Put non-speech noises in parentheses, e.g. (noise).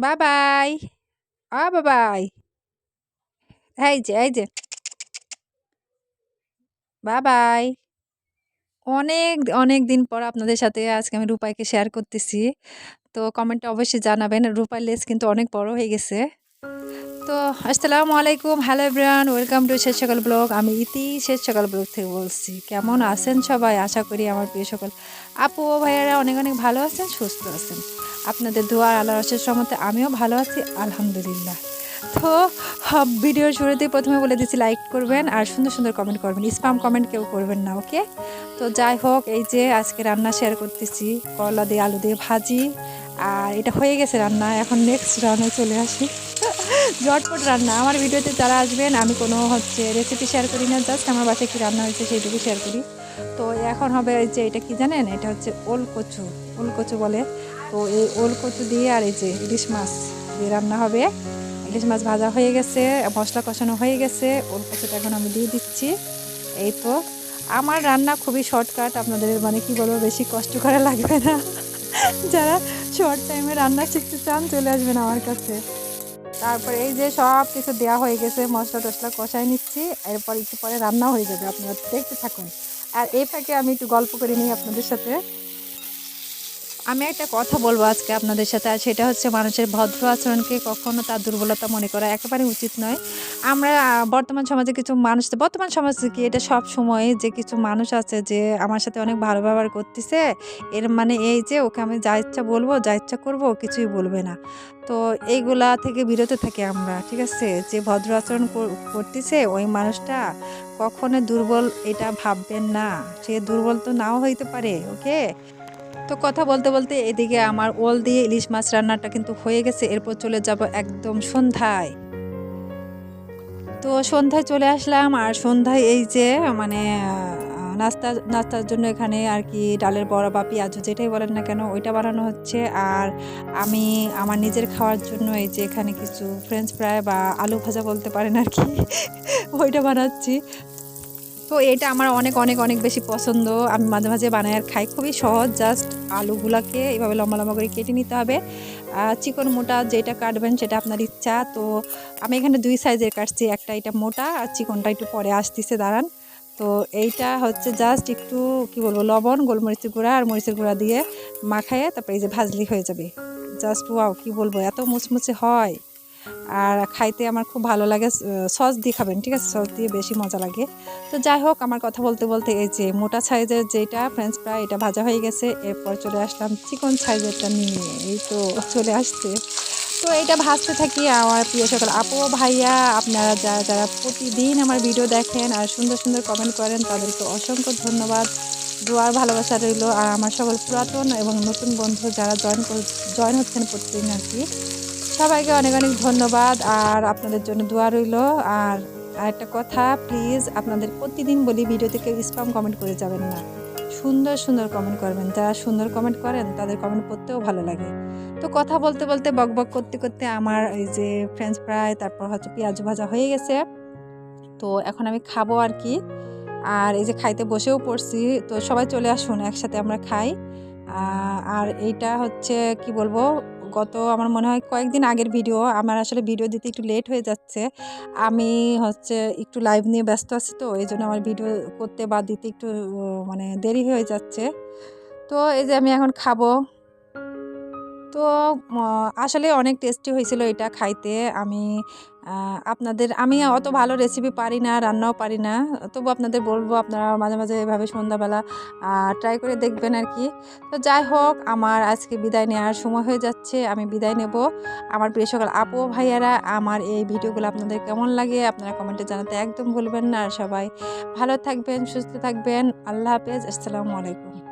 বাবাই এই যে এই যে বাবাই অনেক অনেক দিন পর আপনাদের সাথে আজকে আমি রূপাইকে শেয়ার করতেছি। তো কমেন্টে অবশ্যই জানাবেন। রূপাই লেস কিন্তু অনেক বড় হয়ে গেছে। তো আসসালামু আলাইকুম। হ্যালো এভরিওয়ান ওয়েলকাম টু শেষ সকাল ব্লগ আমি ইতি শেষ সকাল ব্লগ থেকে বলছি। কেমন আছেন সবাই? আশা করি আমার প্রিয় সকল আপু ও ভাইয়ারা অনেক অনেক ভালো আছেন, সুস্থ আছেন। আপনাদের দোয়ার আল্লাহ রসের সমতে আমিও ভালো আছি, আলহামদুলিল্লাহ। তো ভিডিওর শুরুতেই প্রথমে বলে দিচ্ছি লাইক করবেন আর সুন্দর সুন্দর কমেন্ট করবেন। স্পাম কমেন্ট কেউ করবেন না ওকে তো যাই হোক, এই যে আজকে রান্না শেয়ার করতেছি, করলা দিয়ে, আলু দিয়ে ভাজি, আর এটা হয়ে গেছে রান্না। এখন নেক্সট রান্না চলে আসি। (laughs) ঝটপট রান্না। আমার ভিডিওতে যারা আসবেন, আমি কোনো হচ্ছে রেসিপি শেয়ার করি না জাস্ট আমার বাসায় কী রান্না হয়েছে সেইটুকু শেয়ার করি। তো এখন হবে যে, এটা কি জানেন? এটা হচ্ছে ওল কচু ওল কচু বলে। তো এই ওল কচু দিয়ে আর এই যে ইলিশ মাছ দিয়ে রান্না হবে। ইলিশ মাছ ভাজা হয়ে গেছে, মশলা কষানো হয়ে গেছে ওল কচুটা এখন আমি দিয়ে দিচ্ছি। এই তো, আমার রান্না খুবই শর্টকাট, আপনাদের মানে কি বলব, বেশি কষ্ট করা লাগবে না। যারা শর্ট টাইমে রান্না শিখতে চান, চলে আসবেন আমার কাছে। তারপরে এই যে সব কিছু দেওয়া হয়ে গেছে, মশলা টশলা কষাই নিচ্ছি, এরপর একটু পরে রান্না হয়ে যাবে, আপনারা দেখতে থাকুন। আর এই ফাঁকে আমি একটু গল্প করে নিই আপনাদের সাথে। আমি একটা কথা বলব আজকে আপনাদের সাথে, আর সেটা হচ্ছে মানুষের ভদ্র আচরণকে কখনো তার দুর্বলতা মনে করা একেবারে উচিত নয়। আমরা বর্তমান সমাজে কিছু মানুষ, বর্তমান সমাজে কি এটা সব সময় যে কিছু মানুষ আছে যে আমার সাথে অনেক ভালো ব্যবহার করতেছে, এর মানে এই যে ওকে আমি যা ইচ্ছা বলব, যা ইচ্ছা করব কিছুই বলবে না। তো এইগুলা থেকে বিরত থাকি আমরা, ঠিক আছে? যে ভদ্র আচরণ করতেছে ওই মানুষটা কখনো দুর্বল এটা ভাববেন না। সে দুর্বল তো নাও হইতে পারে, ওকে? তো কথা বলতে বলতে এদিকে আমার ওল দিয়ে ইলিশ মাছ রান্নাটা কিন্তু হয়ে গেছে, এরপর চলে যাব একদম সন্ধ্যায়। তো সন্ধ্যায় চলে আসলাম, আর সন্ধ্যায় এই যে মানে নাস্তা, নাস্তার জন্য এখানে আর কি ডালের বড়া বা পেঁয়াজ যেটাই বলেন না কেন, ওইটা বানানো হচ্ছে। আর আমি আমার নিজের খাওয়ার জন্য এই যে এখানে কিছু ফ্রেঞ্চ ফ্রাই বা আলু ভাজা বলতে পারেন আর কি, ওইটা বানাচ্ছি। তো এটা আমার অনেক অনেক অনেক বেশি পছন্দ। আমি মাঝে মাঝে বানাই আর খাই, খুবই সহজ জাস্ট আলুগুলাকে এভাবে লম্বা লম্বা করে কেটে নিতে হবে। চিকন মোটা যেটা কাটবেন সেটা আপনার ইচ্ছা। তো আমি এখানে দুই সাইজের কাটছি, একটা এটা মোটা আর চিকনটা একটু পরে আসতেছে, দাঁড়ান। তো এইটা হচ্ছে জাস্ট একটু, কি বলব, লবণ, গোলমরিচের গুঁড়া আর মরিচের গুঁড়া দিয়ে মাখায় তারপরে এই যে ভাজলি হয়ে যাবে। জাস্ট ওয়াও, কি বলব, এত মুচমুচে হয়। আর খাইতে আমার খুব ভালো লাগে সস দিয়ে খাবেন, ঠিক আছে? সস দিয়ে বেশি মজা লাগে। তো যাই হোক, আমার কথা বলতে বলতে এই যে মোটা সাইজের যেটা ফ্রেঞ্চ ফ্রাই এটা ভাজা হয়ে গেছে। এরপর চলে আসলাম চিকন সাইজেরটা নিয়ে, এই তো চলে আসছে। তো এটা ভাজতে থাকি আমার প্রিয় সকল আপু ভাইয়া, আপনারা যারা যারা প্রতিদিন আমার ভিডিও দেখেন আর সুন্দর সুন্দর কমেন্ট করেন, তাদেরকে অসংখ্য ধন্যবাদ। দোয়ার ভালোবাসা রইল, আর আমার সকল পুরাতন এবং নতুন বন্ধু যারা জয়েন জয়েন হচ্ছেন প্রতিদিন আর কি। সবাইকে অনেক অনেক ধন্যবাদ। আর আপনাদের জন্য দোয়া রইল। আর আরেকটা কথা প্লিজ আপনাদের প্রতিদিন বলি ভিডিও থেকে স্পাম কমেন্ট করে যাবেন না। সুন্দর সুন্দর কমেন্ট করবেন। যারা সুন্দর কমেন্ট করেন, তাদের কমেন্ট পড়তেও ভালো লাগে। তো কথা বলতে বলতে, বক বক করতে করতে আমার এই যে ফ্রেঞ্চ ফ্রাই তারপর হচ্ছে পেঁয়াজ ভাজা হয়ে গেছে। তো এখন আমি খাব আর কি। আর এই যে খাইতে বসেও পড়ছি। তো সবাই চলে আসুন, একসাথে আমরা খাই। আর এইটা হচ্ছে, কি বলব গত আমার মনে হয় কয়েকদিন আগের ভিডিও, আমার আসলে ভিডিও দিতে একটু লেট হয়ে যাচ্ছে। আমি হচ্ছে একটু লাইভ নিয়ে ব্যস্ত আছি তো এই জন্য আমার ভিডিও করতে বা দিতে একটু মানে দেরি হয়ে যাচ্ছে। তো এই যে আমি এখন খাব। তো আসলে অনেক টেস্টি হয়েছিল এটা খাইতে। আমি আপনাদের, আমি অত ভালো রেসিপি পারি না, রান্নাও পারি না। তবু আপনাদের বলব, আপনারা মাঝে মাঝে এভাবে সন্ধ্যাবেলা ট্রাই করে দেখবেন আর কি। তো যাই হোক, আমার আজকে বিদায় নেওয়ার সময় হয়ে যাচ্ছে, আমি বিদায় নেব। আমার প্রিয় সকাল আপু ভাইয়ারা, আমার এই ভিডিওগুলো আপনাদের কেমন লাগে, আপনারা কমেন্টে জানাতে একদম ভুলবেন না। আর সবাই ভালো থাকবেন, সুস্থ থাকবেন। আল্লাহ হাফেজ, আসসালামু আলাইকুম।